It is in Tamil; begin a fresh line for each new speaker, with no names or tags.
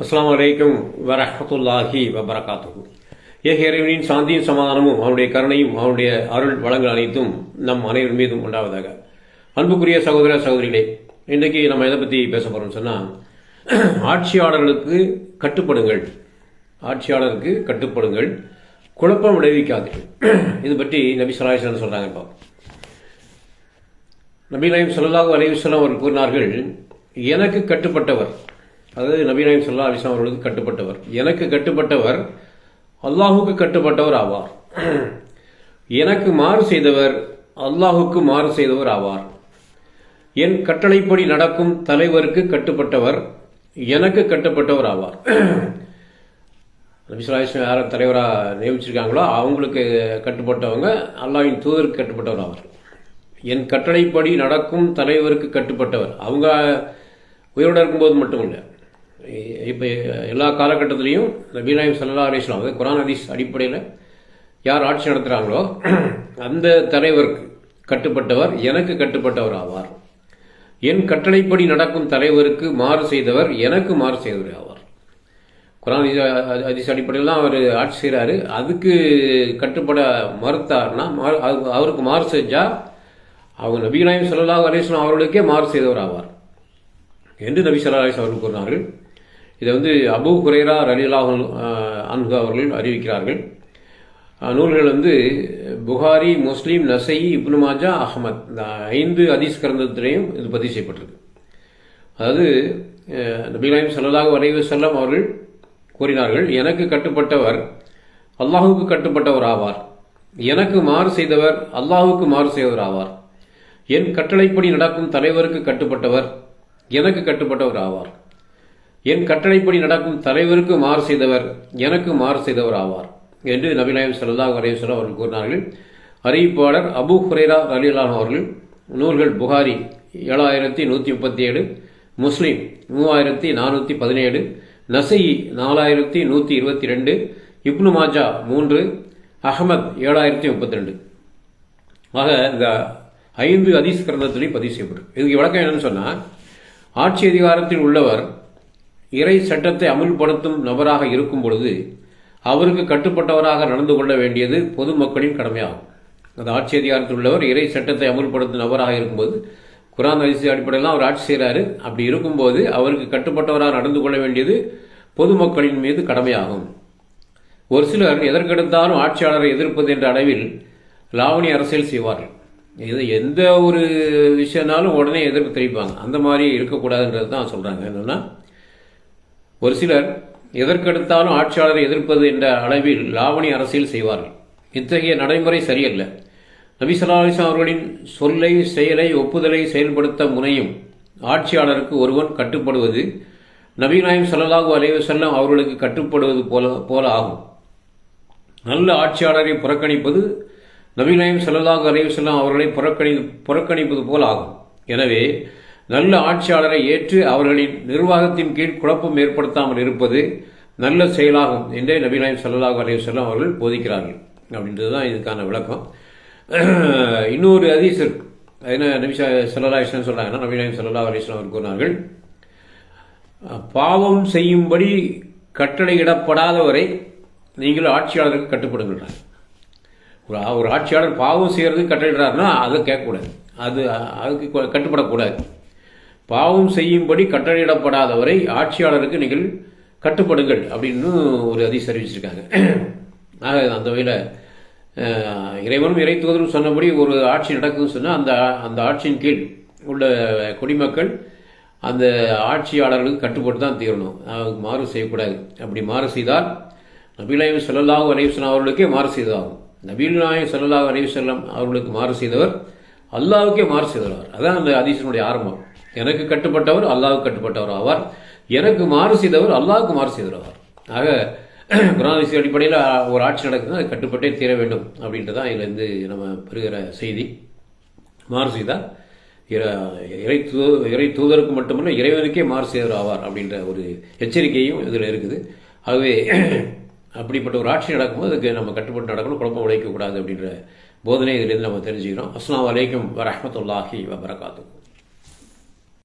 அஸ்லாம் வலைக்கம் வரஹத்துல்லாஹி வபரகாத்து ஏக இறைவனின் சாந்தியும் சமாதானமும் அவனுடைய கருணையும் அவனுடைய அருள் வளங்கள் அனைத்தும் நம் அனைவர் மீதும் உண்டாவதாக அன்புக்குரிய சகோதர சகோதரிகளே இன்றைக்கு நம்ம எதை பற்றி பேச போகிறோம்னு சொன்னால் ஆட்சியாளர்களுக்கு கட்டுப்படுங்கள் ஆட்சியாளருக்கு கட்டுப்படுங்கள் குழப்பம் விளைவிக்காது இது பற்றி நபி சலாஹன் சொல்கிறாங்க இப்போ நபி நயம் சொல்லாஹு வஸல்லம் அவர் கூறினார்கள் எனக்கு கட்டுப்பட்டவர் அதாவது நபீனாயம் சொல்லா அலிஸ்லாம் அவர்களுக்கு கட்டுப்பட்டவர். எனக்கு கட்டுப்பட்டவர் அல்லாஹுக்கு கட்டுப்பட்டவர் ஆவார். எனக்கு மாறு செய்தவர் அல்லாஹுக்கு மாறு செய்தவர் ஆவார். என் கட்டளைப்படி நடக்கும் தலைவருக்கு கட்டுப்பட்டவர் எனக்கு கட்டுப்பட்டவர் ஆவார். நபிசுலாஸ்லாம் யாரை தலைவராக நியமிச்சிருக்காங்களோ அவங்களுக்கு கட்டுப்பட்டவங்க அல்லாவின் தூதருக்கு கட்டுப்பட்டவர் ஆவார். என் கட்டளைப்படி நடக்கும் தலைவருக்கு கட்டுப்பட்டவர். அவங்க உயிரோடு இருக்கும்போது மட்டும் இல்லை இப்போ எல்லா காலகட்டத்திலையும் நபீநாயம் சல்லா அலிஸ்லாம் அதாவது குரான் ஹதீஸ் அடிப்படையில் யார் ஆட்சி நடத்துகிறாங்களோ அந்த தலைவருக்கு கட்டுப்பட்டவர் எனக்கு கட்டுப்பட்டவர் ஆவார் என் கட்டளைப்படி நடக்கும் தலைவருக்கு மாறு செய்தவர் எனக்கு மாறு செய்தவர் ஆவார். குரான் ஹதீஸ் அடிப்படையில் தான் அவர் ஆட்சி செய்கிறாரு அதுக்கு கட்டுப்பட மறுத்தார்னா மாறு- அது- அவருக்கு மாறு செஞ்சால் அவங்க நபிநாயகம் சல்லா அலிஸ்லாம் அவர்களுக்கே மாறு செய்தவர் ஆவார் என்று நபி சல்லா அலிஸ் அவர்கள் கூறினார்கள் இதை வந்து அபூ குரேரா ரலிலாஹ் அன்ஹு அவர்கள் அறிவிக்கிறார்கள். நூல்கள் வந்து புகாரி முஸ்லீம் நசை இப்னு மாஜா அஹமத். இந்த ஐந்து அதீஸ் கிரந்தத்திலையும் இது பதிவு செய்யப்பட்டிருக்கு. அதாவது அஹ், செல்லதாக வரைவு செல்லம் அவர்கள் கூறினார்கள் எனக்கு கட்டுப்பட்டவர் அல்லாஹுக்கு கட்டுப்பட்டவர் ஆவார் எனக்கு மாறு செய்தவர் அல்லாஹுக்கு மாறு செய்தவர் ஆவார் என் கட்டளைப்படி நடக்கும் தலைவருக்கு கட்டுப்பட்டவர் எனக்கு கட்டுப்பட்டவர் ஆவார் என் கட்டளைப்படி நடக்கும் தலைவருக்கு மாறு செய்தவர் எனக்கு மாறு செய்தவர் ஆவார் என்று நபிநாயம் ஸல்லல்லாஹு வரேஸ்வரர் அவர்கள் கூறினார்கள். அறிவிப்பாளர் அபு ஹுரேரா அலிலான் அவர்கள் நூல்கள் புகாரி ஏழாயிரத்தி நூற்றி முப்பத்தி ஏழு முஸ்லீம் மூவாயிரத்தி நானூற்றி பதினேழு நசை நாலாயிரத்தி நூற்றி இருபத்தி ரெண்டு இப்னு மாஜா மூன்று அகமத் ஏழாயிரத்தி முப்பத்தி ரெண்டு. ஆக இந்த ஐந்து அதிஸ் கிரந்தத்திலையும் பதிவு செய்யப்படும் இதுக்கு விளக்கம் என்னன்னு சொன்னால் ஆட்சி அதிகாரத்தில் உள்ளவர் இறை சட்டத்தை அமுல்படுத்தும் நபராக இருக்கும் பொழுது அவருக்கு கட்டுப்பட்டவராக நடந்து கொள்ள வேண்டியது பொதுமக்களின் கடமையாகும். அந்த ஆட்சி அதிகாரத்தில் உள்ளவர் இறை சட்டத்தை அமுல்படுத்தும் நபராக இருக்கும்போது குரான் அரிசி அடிப்படையில் அவர் ஆட்சி செய்கிறாரு அப்படி இருக்கும்போது அவருக்கு கட்டுப்பட்டவராக நடந்து கொள்ள வேண்டியது பொதுமக்களின் மீது கடமையாகும். ஒரு சிலர் எதற்கெடுத்தாலும் ஆட்சியாளரை எதிர்ப்பது என்ற அளவில் லாவணி அரசியல் செய்வார்கள். இது எந்த ஒரு விஷயம்னாலும் உடனே எதிர்ப்பு தெரிவிப்பாங்க. அந்த மாதிரி இருக்கக்கூடாதுன்றது தான் சொல்கிறாங்க என்னன்னா ஒரு சிலர் எதற்கெடுத்தாலும் ஆட்சியாளரை எதிர்ப்பது என்ற அளவில் லாவணி அரசியல் செய்வார்கள். இத்தகைய நடைமுறை சரியல்ல. நபி ஸல்லல்லாஹு அவர்களின் சொல்லை செயலை ஒப்புதலை செயல்படுத்த முனையும் ஆட்சியாளருக்கு ஒருவன் கட்டுப்படுவது நபிநாயம் ஸல்லல்லாஹு அலைஹி வஸல்லம் அவர்களுக்கு கட்டுப்படுவது போல போல ஆகும். நல்ல ஆட்சியாளரை புறக்கணிப்பது நபிநாயம் ஸல்லல்லாஹு அலைஹி வஸல்லம் அவர்களை புறக்கணி புறக்கணிப்பது போல் ஆகும். எனவே நல்ல ஆட்சியாளரை ஏற்று அவர்களின் நிர்வாகத்தின் கீழ் குழப்பம் ஏற்படுத்தாமல் இருப்பது நல்ல செயலாகும் என்றே நபிநாயம் சல்லாஹ் அலையுசல்லாம் அவர்கள் போதிக்கிறார்கள். அப்படின்றது தான் இதுக்கான விளக்கம். இன்னொரு அதிசர் இருக்கு. என்ன நபி சல்லா இஸ்லாம் சொல்கிறாங்கன்னா சொல்றாங்கன்னா நபிநாயம் ஸல்லல்லாஹு அலைஹி அவர் கூறினார்கள் பாவம் செய்யும்படி கட்டளையிடப்படாதவரை நீங்கள் ஆட்சியாளருக்கு கட்டுப்படுங்கள். ஒரு ஒரு ஆட்சியாளர் பாவம் செய்கிறது கட்டளையிடுறாருன்னா அதை கேட்கக்கூடாது. அது அதுக்கு கட்டுப்படக்கூடாது. பாவம் செய்யும்படி கட்டளையிடப்படாதவரை ஆட்சியாளருக்கு நீங்கள் கட்டுப்படுங்கள் அப்படின்னு ஒரு அதிச அறிவிச்சிருக்காங்க. ஆக அந்த வகையில் இறைவனும் இறை தூதரும் சொன்னபடி ஒரு ஆட்சி நடக்குதுன்னு சொன்னால் அந்த அந்த ஆட்சியின் கீழ் உள்ள குடிமக்கள் அந்த ஆட்சியாளர்களுக்கு கட்டுப்பட்டு தான் தீரணும். அதுக்கு மாறு செய்யக்கூடாது. அப்படி மாறு செய்தால் நபிநாயம் ஸல்லல்லாஹு அலைஹி அவர்களுக்கே மாறு செய்ததாகும். நபீல் நாயம் செல்லல்லாஹு அலைவசல்லம் அவர்களுக்கு மாறு செய்தவர் அல்லாவுக்கே மாறு செய்தவர். அதான் அந்த அதிசனுடைய ஆரம்பம். எனக்கு கட்டுப்பட்டவர் அல்லாவுக்கு கட்டுப்பட்டவர் ஆவார். எனக்கு மாறு செய்தவர் அல்லாவுக்கு மாறு செய்தவர் ஆவார். ஆக குரான் அடிப்படையில் ஒரு ஆட்சி நடக்குதுன்னா அது கட்டுப்பட்டே தீர வேண்டும் அப்படின்றது தான் நம்ம பெறுகிற செய்தி. மாறு செய்தால் இற- இறை தூ இறை தூதருக்கு மட்டுமல்ல இறைவனுக்கே மாறு செய்தவர் ஆவார் அப்படின்ற ஒரு எச்சரிக்கையும் இதில் இருக்குது. ஆகவே அப்படிப்பட்ட ஒரு ஆட்சி நடக்கும்போது அதுக்கு நம்ம கட்டுப்பட்டு நடக்கணும் குழப்பம் உழைக்கக்கூடாது அப்படின்ற போதனை இதிலிருந்து நம்ம தெரிஞ்சுக்கிறோம். அஸ்லாம் அலைக்கும் வரமத்துல்லாஹி வபரகாத்து